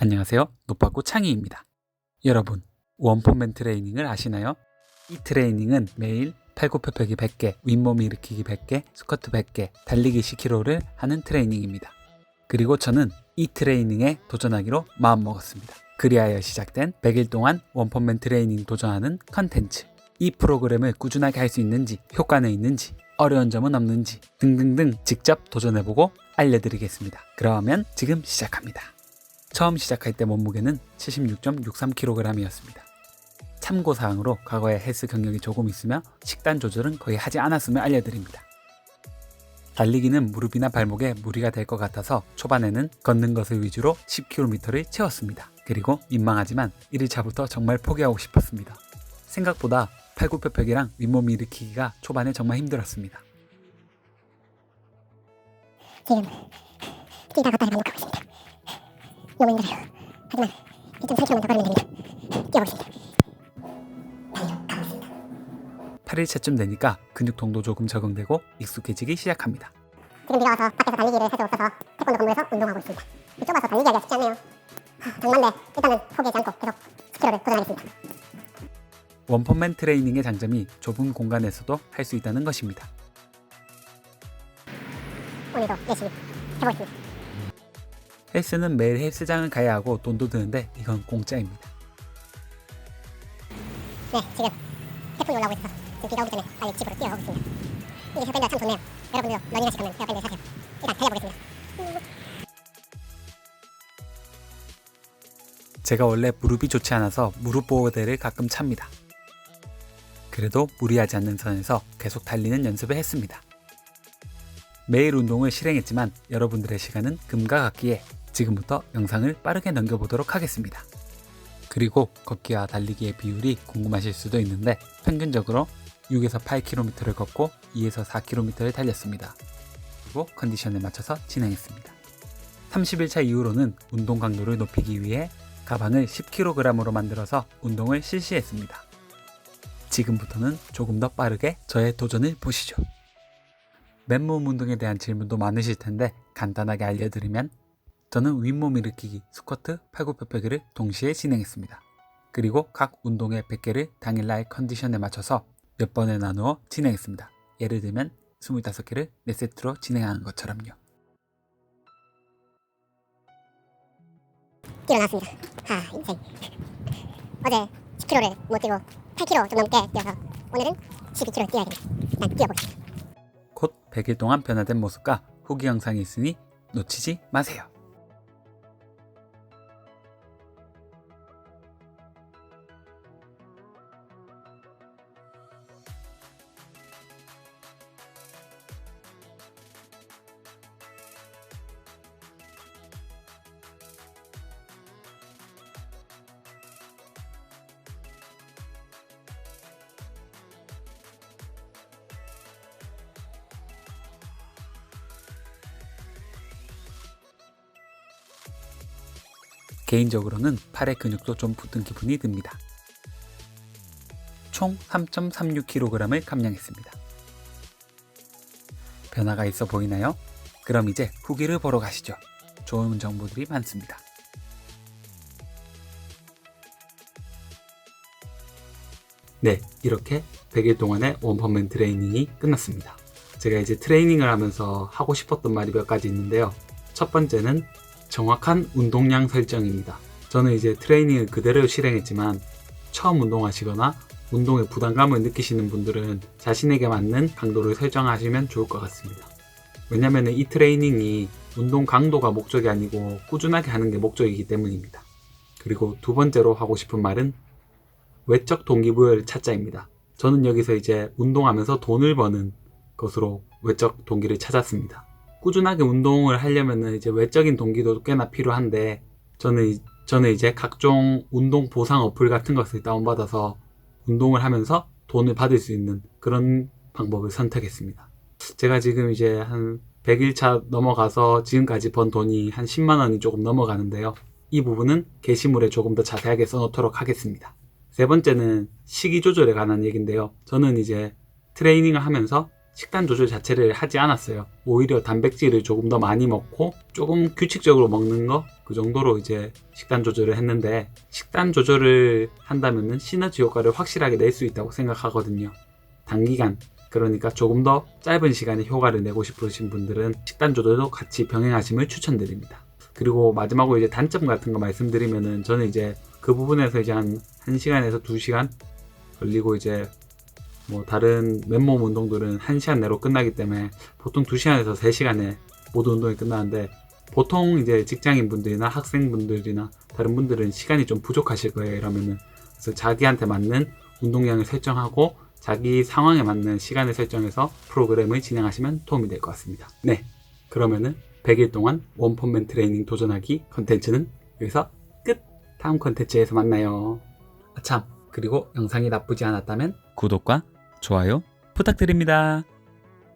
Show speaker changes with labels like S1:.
S1: 안녕하세요. 노빠꾸 창희입니다. 여러분, 원포맨 트레이닝을 아시나요? 이 트레이닝은 매일 팔굽혀펴기 100개, 윗몸 일으키기 100개, 스쿼트 100개, 달리기 10km를 하는 트레이닝입니다. 그리고 저는 이 트레이닝에 도전하기로 마음먹었습니다. 그리하여 시작된 100일 동안 원포맨 트레이닝 도전하는 컨텐츠. 이 프로그램을 꾸준하게 할 수 있는지, 효과는 있는지, 어려운 점은 없는지 등등등 직접 도전해보고 알려드리겠습니다. 그러면 지금 시작합니다. 처음 시작할 때 몸무게는 76.63kg이었습니다. 참고사항으로 과거에 헬스 경력이 조금 있으며 식단 조절은 거의 하지 않았음을 알려드립니다. 달리기는 무릎이나 발목에 무리가 될 것 같아서 초반에는 걷는 것을 위주로 10km를 채웠습니다. 그리고 민망하지만 1일차부터 정말 포기하고 싶었습니다. 생각보다 팔굽혀펴기랑 윗몸 일으키기가 초반에 정말 힘들었습니다.
S2: 지금 뛰다 걷다를 반복하고 있습니다. 너무 힘들어요. 하지만 1.3km만 더 걸으면 됩니다. 뛰어보겠습니다. 있습니다.
S1: 8일차쯤 되니까 근육통도 조금 적응되고 익숙해지기 시작합니다.
S2: 지금 비가 와서 밖에서 달리기를 해도 없어서 태권도 건물에서 운동하고 있습니다. 이 좁아서 달리기 하기가 쉽지 않네요. 하, 정말네 일단은 포기하지 않고 계속 10km를 도전하겠습니다.
S1: 원펀맨 트레이닝의 장점이 좁은 공간에서도 할 수 있다는 것입니다.
S2: 오늘도 열심히 해보겠습니다.
S1: 헬스는 매일 헬스장을 가야 하고 돈도 드는데 이건 공짜입니다.
S2: 네, 지금 태풍이 올라오고 있어서 지금 비가 오기 전에 빨리 집으로 뛰어가고 있습니다. 이게 헤어밴드가 참 좋네요. 여러분들도 러닝하실 거면 헤어밴드 사세요. 일단 달려보겠습니다.
S1: 제가 원래 무릎이 좋지 않아서 무릎 보호대를 가끔 찹니다. 그래도 무리하지 않는 선에서 계속 달리는 연습을 했습니다. 매일 운동을 실행했지만 여러분들의 시간은 금과 같기에 지금부터 영상을 빠르게 넘겨보도록 하겠습니다. 그리고 걷기와 달리기의 비율이 궁금하실 수도 있는데 평균적으로 6에서 8km를 걷고 2에서 4km를 달렸습니다. 그리고 컨디션에 맞춰서 진행했습니다. 30일차 이후로는 운동 강도를 높이기 위해 가방을 10kg으로 만들어서 운동을 실시했습니다. 지금부터는 조금 더 빠르게 저의 도전을 보시죠. 맨몸 운동에 대한 질문도 많으실 텐데 간단하게 알려드리면 저는 윗몸 일으키기, 스쿼트, 팔굽혀펴기를 동시에 진행했습니다. 그리고 각 운동의 100개를 당일날 컨디션에 맞춰서 몇 번에 나누어 진행했습니다. 예를 들면 25개를 4세트로 진행하는 것처럼요.
S2: 뛰어났습니다. 하, 인생. 어제 10km를 못 뛰고 8km 좀 넘게 뛰어서 오늘은 12km 뛰어야 됩니다. 일단 뛰어보겠습니다.
S1: 곧 100일 동안 변화된 모습과 후기 영상이 있으니 놓치지 마세요. 개인적으로는 팔의 근육도 좀 붙은 기분이 듭니다. 총 3.36kg을 감량했습니다. 변화가 있어 보이나요? 그럼 이제 후기를 보러 가시죠. 좋은 정보들이 많습니다. 네, 이렇게 100일 동안의 원펀맨 트레이닝이 끝났습니다. 제가 이제 트레이닝을 하면서 하고 싶었던 말이 몇 가지 있는데요. 첫 번째는 정확한 운동량 설정입니다. 저는 이제 트레이닝을 그대로 실행했지만 처음 운동하시거나 운동에 부담감을 느끼시는 분들은 자신에게 맞는 강도를 설정하시면 좋을 것 같습니다. 왜냐면 이 트레이닝이 운동 강도가 목적이 아니고 꾸준하게 하는 게 목적이기 때문입니다. 그리고 두 번째로 하고 싶은 말은 외적 동기부여를 찾자입니다. 저는 여기서 이제 운동하면서 돈을 버는 것으로 외적 동기를 찾았습니다. 꾸준하게 운동을 하려면 이제 외적인 동기도 꽤나 필요한데 저는 이- 저는 이제 각종 운동 보상 어플 같은 것을 다운받아서 운동을 하면서 돈을 받을 수 있는 그런 방법을 선택했습니다. 제가 지금 이제 한 100일차 넘어가서 지금까지 번 돈이 한 10만 원이 조금 넘어가는데요. 이 부분은 게시물에 조금 더 자세하게 써놓도록 하겠습니다. 세 번째는 식이 조절에 관한 얘기인데요. 저는 이제 트레이닝을 하면서 식단 조절 자체를 하지 않았어요. 오히려 단백질을 조금 더 많이 먹고 조금 규칙적으로 먹는 거 그 정도로 이제 식단 조절을 했는데 식단 조절을 한다면은 시너지 효과를 확실하게 낼 수 있다고 생각하거든요. 단기간 그러니까 조금 더 짧은 시간에 효과를 내고 싶으신 분들은 식단 조절도 같이 병행하심을 추천드립니다. 그리고 마지막으로 이제 단점 같은 거 말씀드리면은 저는 이제 그 부분에서 이제 한 1시간에서 2시간 걸리고 이제 뭐 다른 맨몸 운동들은 1시간 내로 끝나기 때문에 보통 2시간에서 3시간에 모든 운동이 끝나는데 보통 이제 직장인 분들이나 학생분들이나 다른 분들은 시간이 좀 부족하실 거예요. 이러면은 그래서 자기한테 맞는 운동량을 설정하고 자기 상황에 맞는 시간을 설정해서 프로그램을 진행하시면 도움이 될 것 같습니다. 네. 그러면은 100일 동안 원펀맨 트레이닝 도전하기 컨텐츠는 여기서 끝! 다음 컨텐츠에서 만나요. 아, 참. 그리고 영상이 나쁘지 않았다면
S3: 구독과 좋아요 부탁드립니다.